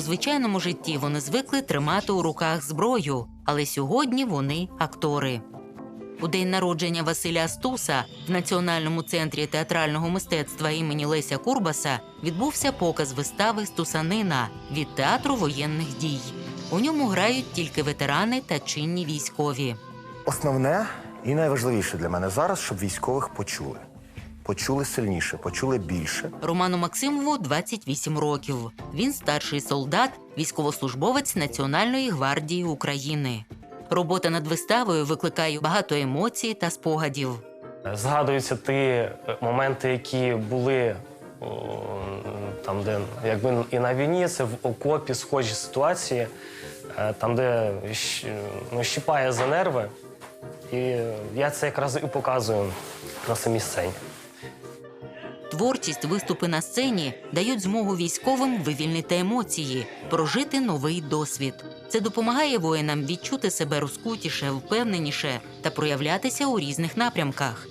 У звичайному житті вони звикли тримати у руках зброю, але сьогодні вони актори. У день народження Василя Стуса в Національному центрі театрального мистецтва імені Леся Курбаса відбувся показ вистави Стусанина від театру воєнних дій. У ньому грають тільки ветерани та чинні військові. Основне і найважливіше для мене зараз, щоб військових почули. Почули сильніше, почули більше. Роману Максимову 28 років. Він старший солдат, військовослужбовець Національної гвардії України. Робота над виставою викликає багато емоцій та спогадів. Згадуються ті е, моменти, які були о, там, де якби і на війні, це в окопі схожі ситуації, е, там, де ну, щипає за нерви. І я це якраз і показую на самій сцені. Творчість, виступи на сцені дають змогу військовим вивільнити емоції, прожити новий досвід. Це допомагає воїнам відчути себе розкутіше, впевненіше та проявлятися у різних напрямках.